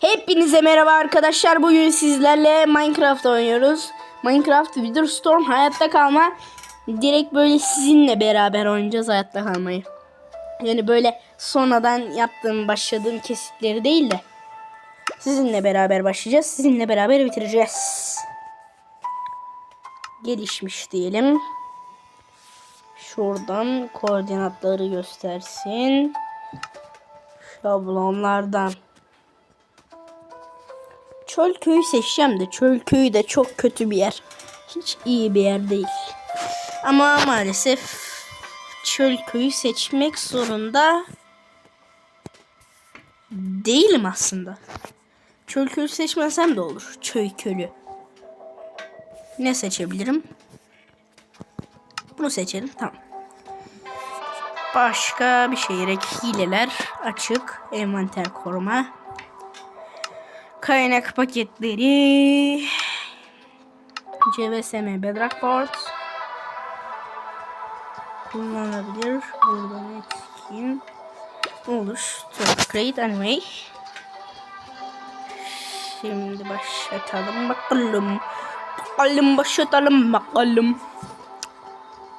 Hepinize merhaba arkadaşlar. Bugün sizlerle Minecraft oynuyoruz. Minecraft Witherstorm hayatta kalma. Direkt böyle sizinle beraber oynayacağız hayatta kalmayı. Yani böyle sonradan yaptığım, başladığım kesitleri değil de sizinle beraber başlayacağız. Sizinle beraber bitireceğiz. Gelişmiş diyelim. Şuradan koordinatları göstersin. Şablonlardan. Çöl köyü seçeceğim de çöl köyü de çok kötü bir yer. Hiç iyi bir yer değil. Ama maalesef çöl köyü seçmek zorunda değilim aslında. Çöl köyü seçmesem de olur. Çöl kölü. Ne seçebilirim? Bunu seçelim. Tamam. Başka bir şey. Hileler açık. Envanter koruma. Kaynak paketleri. CVSM Bedrock Board. Kullanılabilir. Buradan etkin. Olur. Create Anyway. Şimdi başlatalım bakalım. Bakalım başlatalım bakalım.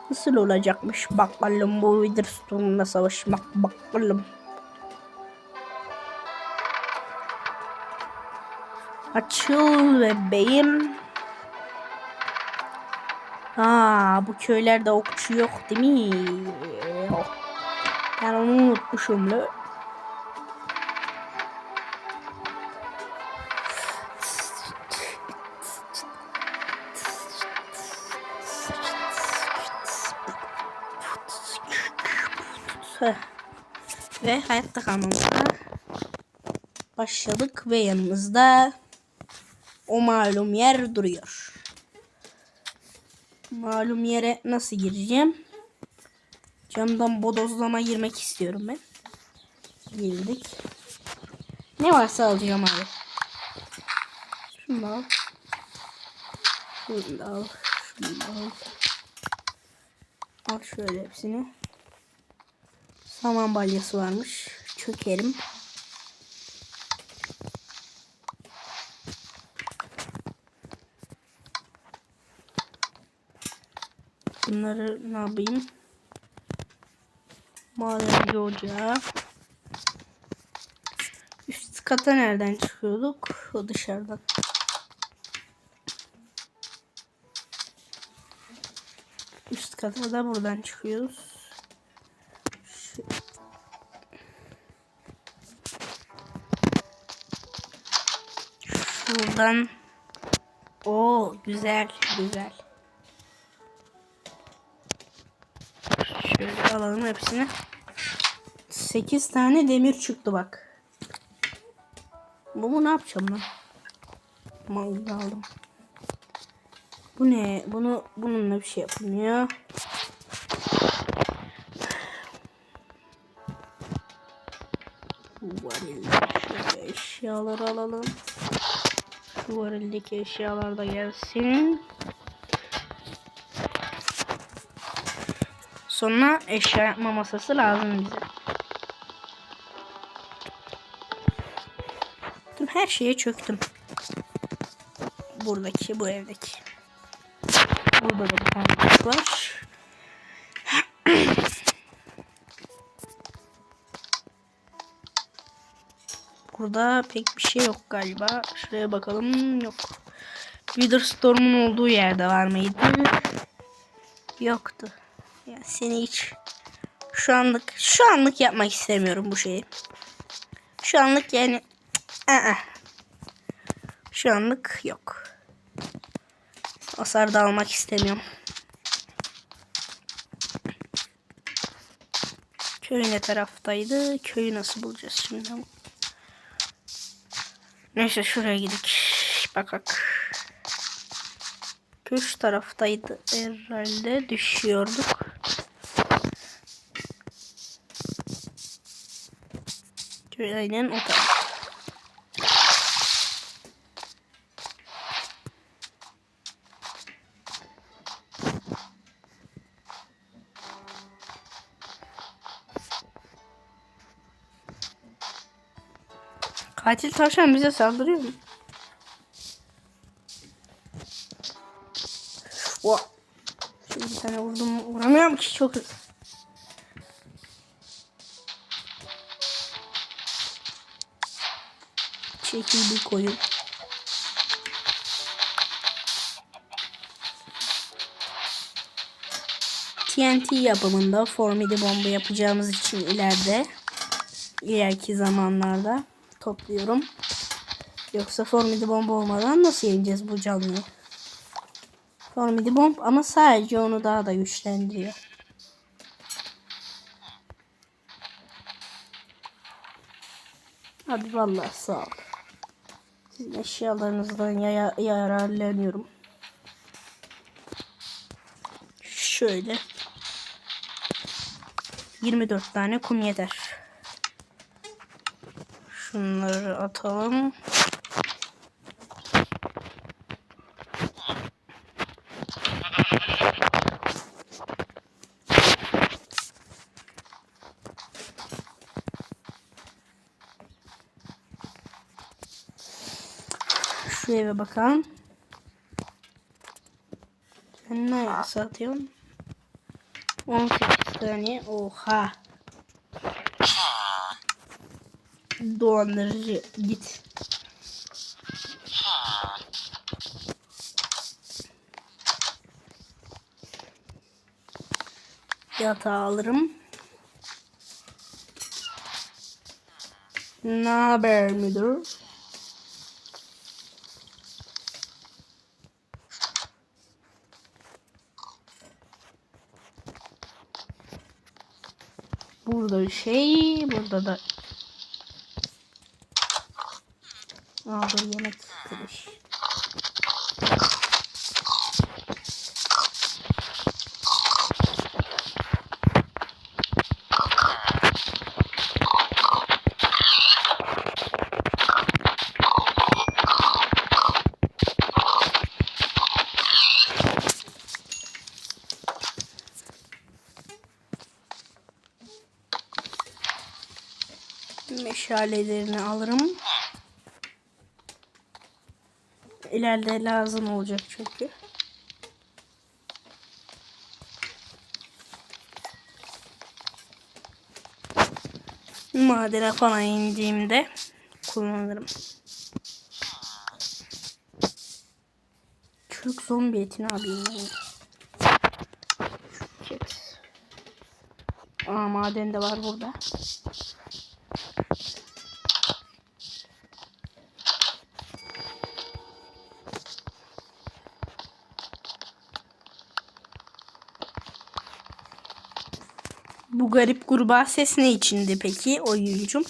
Nasıl olacakmış bakalım bu Witherstorm'la savaşmak bakalım. Açıl bebeğim. Aa bu köylerde okçu yok değil mi? Ben onu unutmuşum la. Heh. Ve hayatta kalmamıza başladık ve yanımızda o malum yer duruyor. Malum yere nasıl gireceğim? Camdan bodozlama girmek istiyorum ben. Girdik. Ne varsa alacağım abi. Şunu da al. Şunu da al. Şunu da al. Al şöyle hepsini. Saman balyası varmış. Çökerim. Bunları ne yapayım? Madenci ocağı. Üst kata nereden çıkıyorduk? O dışarıdan. Üst kata da buradan çıkıyoruz. Şu- Şuradan. Oo güzel güzel. Alalım hepsini. 8 tane demir çıktı bak. Bunu ne yapacağım lan? Malı aldım. Bu ne? Bunu bununla bir şey yapılmıyor. Varilde şöyle eşyaları alalım. Şu varildeki eşyalar da gelsin. Sonra eşya yapma masası lazım bize. Tüm her şeye çöktüm. Buradaki, bu evdeki. Burada da bir tane kuş var. Burada pek bir şey yok galiba. Şuraya bakalım. Yok. Witherstorm'un olduğu yerde var mıydı? Yoktu. Seni hiç şu anlık şu anlık yapmak istemiyorum bu şeyi. Şu anlık yani ı-ı. şu anlık yok. Hasar da almak istemiyorum. Köy ne taraftaydı? Köyü nasıl bulacağız şimdi? Neyse şuraya gidik. Bakak. Şu taraftaydı herhalde. Düşüyorduk. Aynen o taraf. Katil tavşan bize saldırıyor mu? Tane vurdum. Vuramıyorum ki çok hızlı. Çekil bir koyun. TNT yapımında formidi bomba yapacağımız için ileride ileriki zamanlarda topluyorum. Yoksa formidi bomba olmadan nasıl yeneceğiz bu canlıyı? Formidi bomb ama sadece onu daha da güçlendiriyor. Abi vallahi sağ ol. Sizin eşyalarınızdan ya yararlanıyorum. Şöyle. 24 tane kum yeter. Şunları atalım. Şu eve bakalım. Sen ne satıyorsun? 18 saniye. Oha. Dolandırıcı git. Yatağı alırım. Ne haber müdür? Burada şey, burada da dur yemek istemiş. Meşalelerini alırım. İleride lazım olacak çünkü. Madene falan indiğimde kullanırım. Çocuk zombi etini alayım. Aa maden de var burada. Garip kurbağa ses ne içindi peki oyuncum?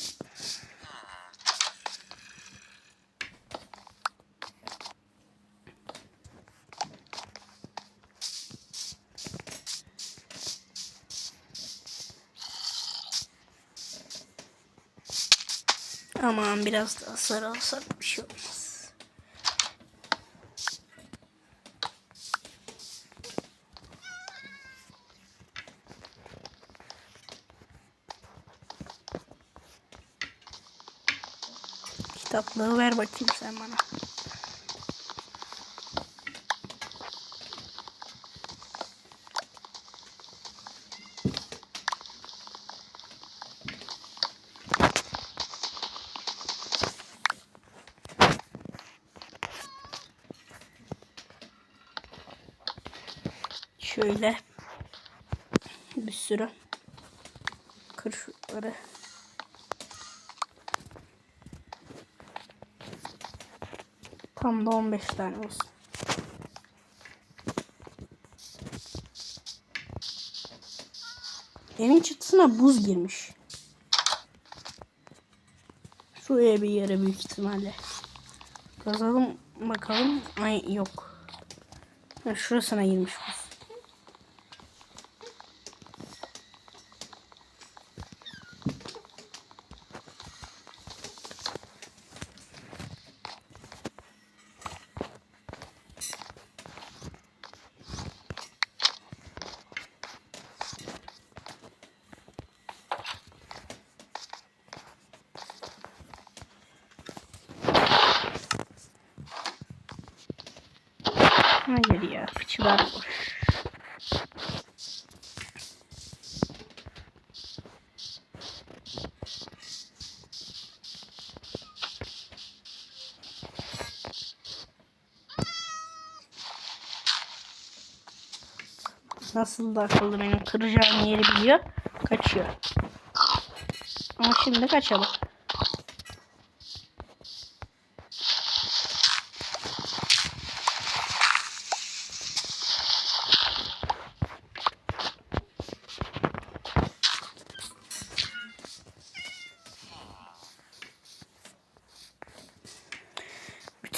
Aman biraz daha sarı alsak bir şey olmaz. Kitaplığı ver bakayım sen bana. Şöyle bir sürü kır Tam da 15 tane olsun. Evin çatısına buz girmiş. Şuraya bir yere büyük ihtimalle. Kazalım bakalım. Ay yok. Şurasına girmiş buz. Kadar. Nasıl da akıllı benim kıracağım yeri biliyor. Kaçıyor. Ama şimdi kaçalım.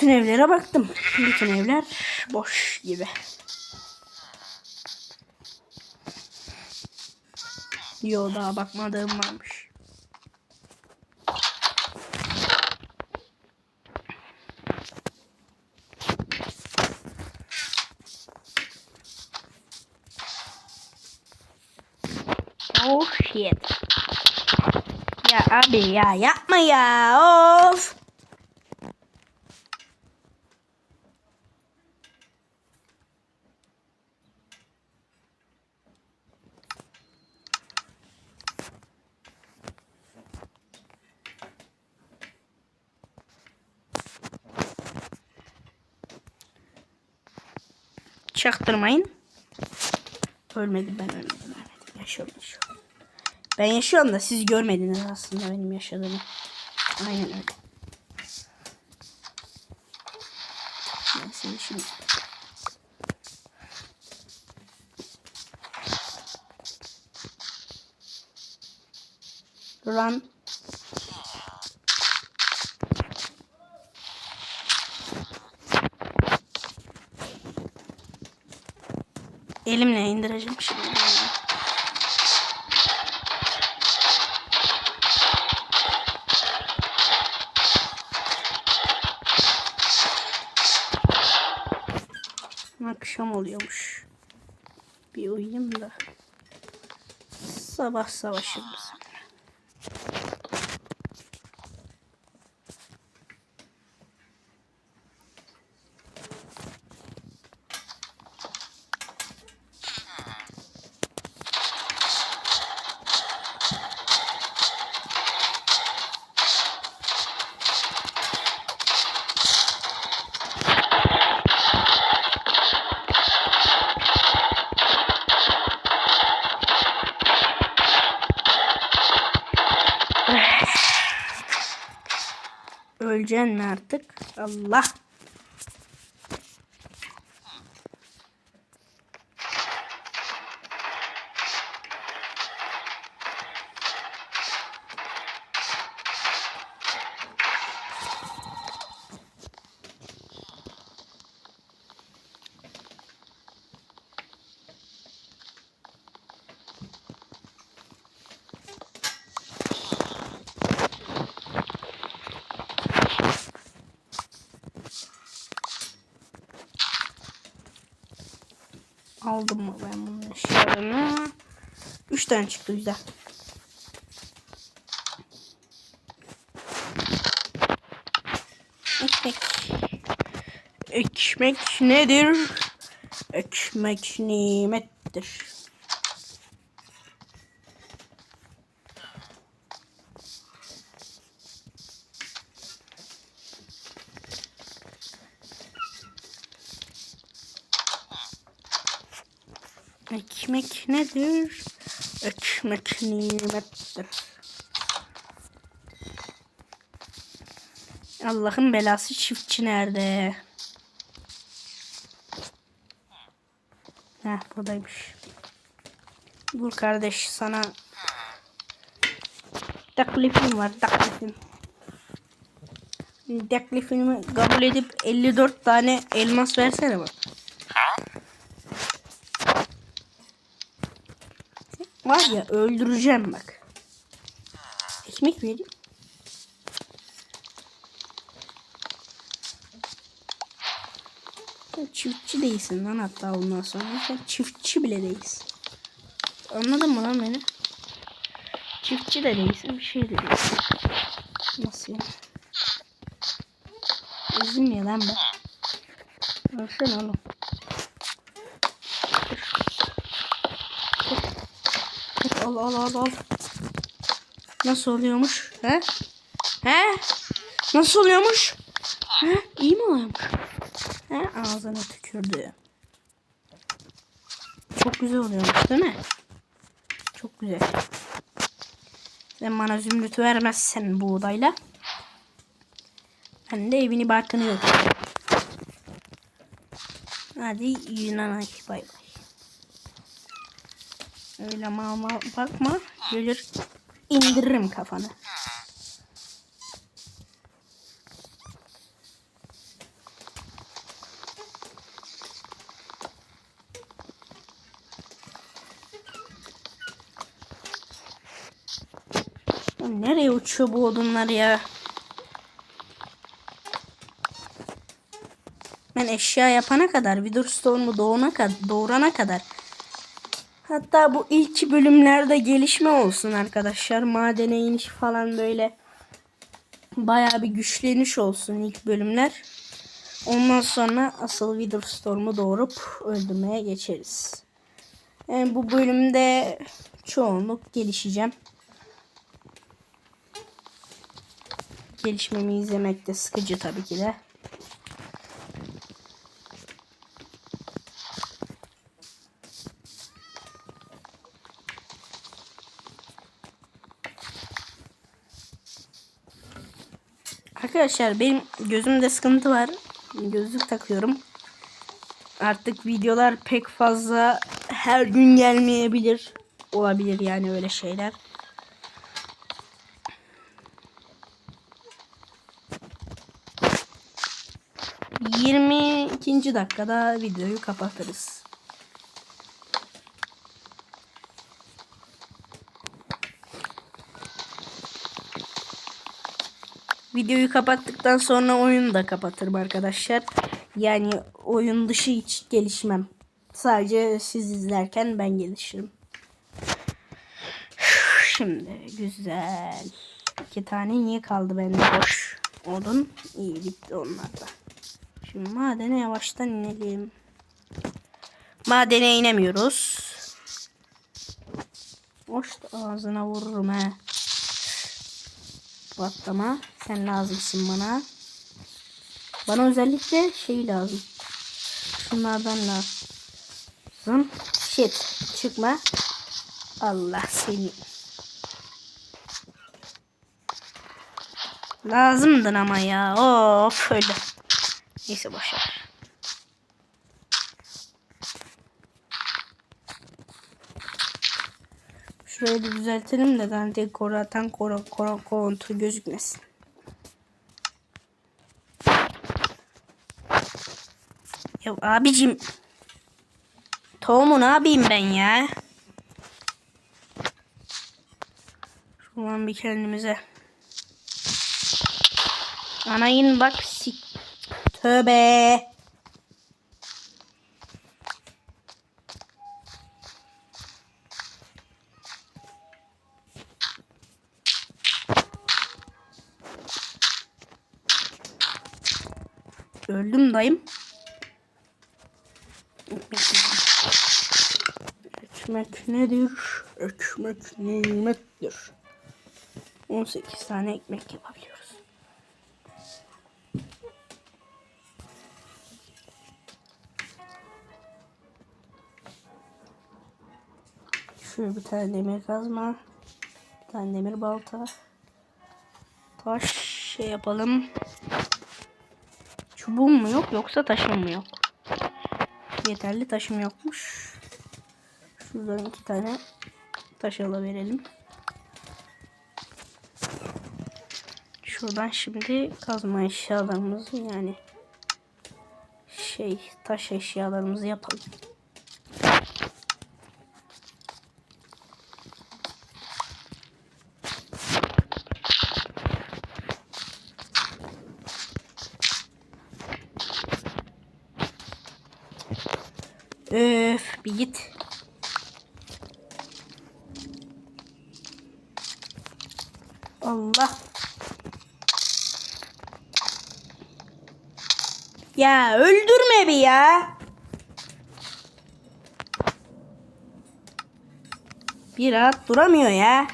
Bütün evlere baktım. Bütün evler boş gibi. Yo daha bakmadığım varmış. Oh shit. Ya abi ya yapma ya of. Çaktırmayın. Ölmedim ben ölmedim. ölmedim. Yaşıyorum yaşıyorum. Ben yaşıyorum da siz görmediniz aslında benim yaşadığımı. Aynen öyle. Neyse şimdi. Run. Elimle indireceğim şimdi. Akşam oluyormuş. Bir uyuyayım da. Sabah savaşırız. Öleceksin artık? Allah. Aldım mı ben bunun eşyalarını? Üç tane çıktı güzel. Ekmek. Ekmek nedir? Ekmek nimettir. Ekmek nedir? Ekmek nimettir. Allah'ın belası çiftçi nerede? Heh buradaymış. Dur kardeş sana teklifim var teklifim. Teklifimi kabul edip 54 tane elmas versene bak. Var ya öldüreceğim bak. Ekmek vereyim. Sen çiftçi değilsin lan hatta ondan sonra. Sen çiftçi bile değilsin. Anladın mı lan beni? Çiftçi de değilsin bir şey de değilsin. Nasıl ya? Üzüm ya lan ben. Ölsene oğlum. Al al al al. Nasıl oluyormuş? He? He? Nasıl oluyormuş? He? İyi mi oluyormuş? He? Ağzına tükürdü. Çok güzel oluyormuş değil mi? Çok güzel. Sen bana zümrüt vermezsen buğdayla. Ben de evini barkını yok. Hadi Yunan bay bay. Öyle mama bakma. Gelir indiririm kafanı. Nereye uçuyor bu odunlar ya? Ben eşya yapana kadar, Witherstorm'u doğuna kadar, doğurana kadar. Hatta bu ilk bölümlerde gelişme olsun arkadaşlar. Madene iniş falan böyle bayağı bir güçleniş olsun ilk bölümler. Ondan sonra asıl Witherstorm'u doğurup öldürmeye geçeriz. Yani bu bölümde çoğunluk gelişeceğim. Gelişmemi izlemek de sıkıcı tabii ki de. Arkadaşlar benim gözümde sıkıntı var. Gözlük takıyorum. Artık videolar pek fazla her gün gelmeyebilir. Olabilir yani öyle şeyler. Yirmi ikinci dakikada videoyu kapatırız. Videoyu kapattıktan sonra oyunu da kapatırım arkadaşlar. Yani oyun dışı hiç gelişmem. Sadece siz izlerken ben gelişirim. Şimdi güzel. İki tane niye kaldı bende boş odun? İyi bitti onlar da. Şimdi madene yavaştan inelim. Madene inemiyoruz. Da ağzına vururum he. Patlama. Sen lazımsın bana. Bana özellikle şey lazım. Şunlardan lazım. Shit. Çıkma. Allah seni. Lazımdın ama ya. Of öyle. Neyse boşver. Şurayı da düzeltelim de Dante koratan kora kora kontur gözükmesin. Ya abicim Tohumu ne ben ya? Şuradan bir kendimize. Anayın bak sik. Tövbe. Öldüm dayım. Ekmek nedir? Ekmek nimettir. 18 tane ekmek yapabiliyoruz. Şöyle bir tane demir kazma. Bir tane demir balta. Taş şey yapalım. Çubuğum mu yok yoksa taşım mı yok? Yeterli taşım yokmuş. Şuradan iki tane taş verelim. Şuradan şimdi kazma eşyalarımızı yani şey taş eşyalarımızı yapalım. Öf bir git. Allah. Ya öldürme bir ya. Bir rahat duramıyor ya.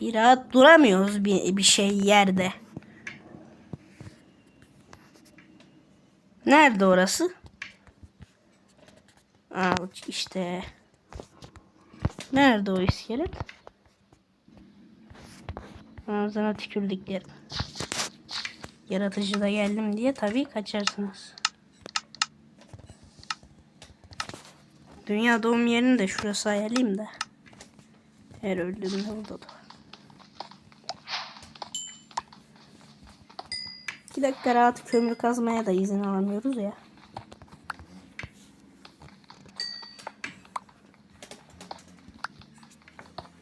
Bir rahat duramıyoruz bir, bir şey yerde. Nerede orası? Aa işte. Nerede o iskelet? Ağzına tükürdüklerim. Yaratıcıda geldim diye tabii kaçarsınız. Dünya doğum yerini de şurası ayarlayayım da. Her öldüğümde orada da. İki dakika rahat kömür kazmaya da izin alamıyoruz ya.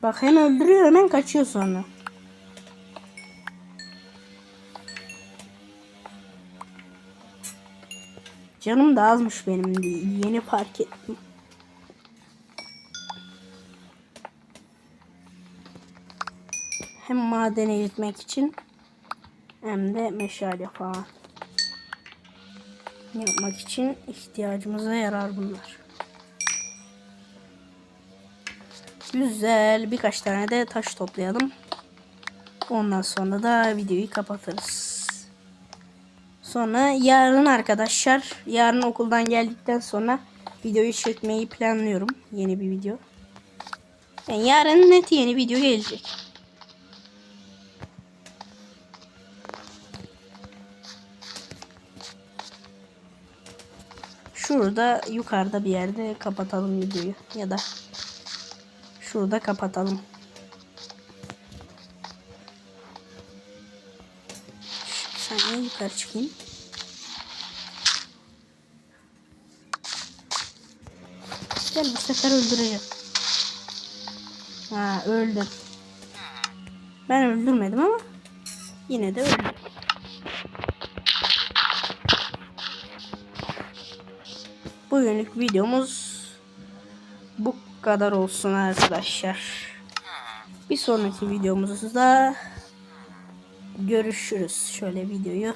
Bak hem öldürüyor hemen kaçıyor sonra. Canım da azmış benim diye yeni fark ettim. Hem madene gitmek için hem de meşale falan yapmak için ihtiyacımıza yarar bunlar. Güzel birkaç tane de taş toplayalım. Ondan sonra da videoyu kapatırız. Sonra yarın arkadaşlar yarın okuldan geldikten sonra videoyu çekmeyi planlıyorum. Yeni bir video. Yani yarın net yeni video gelecek. Şurada yukarıda bir yerde kapatalım videoyu ya da şurada kapatalım. Sen saniye yukarı çıkayım. Gel bu sefer öldüreceğim. Ha öldüm. Ben öldürmedim ama yine de öldüm. Bugünlük videomuz bu kadar olsun arkadaşlar. Bir sonraki videomuzda görüşürüz. Şöyle videoyu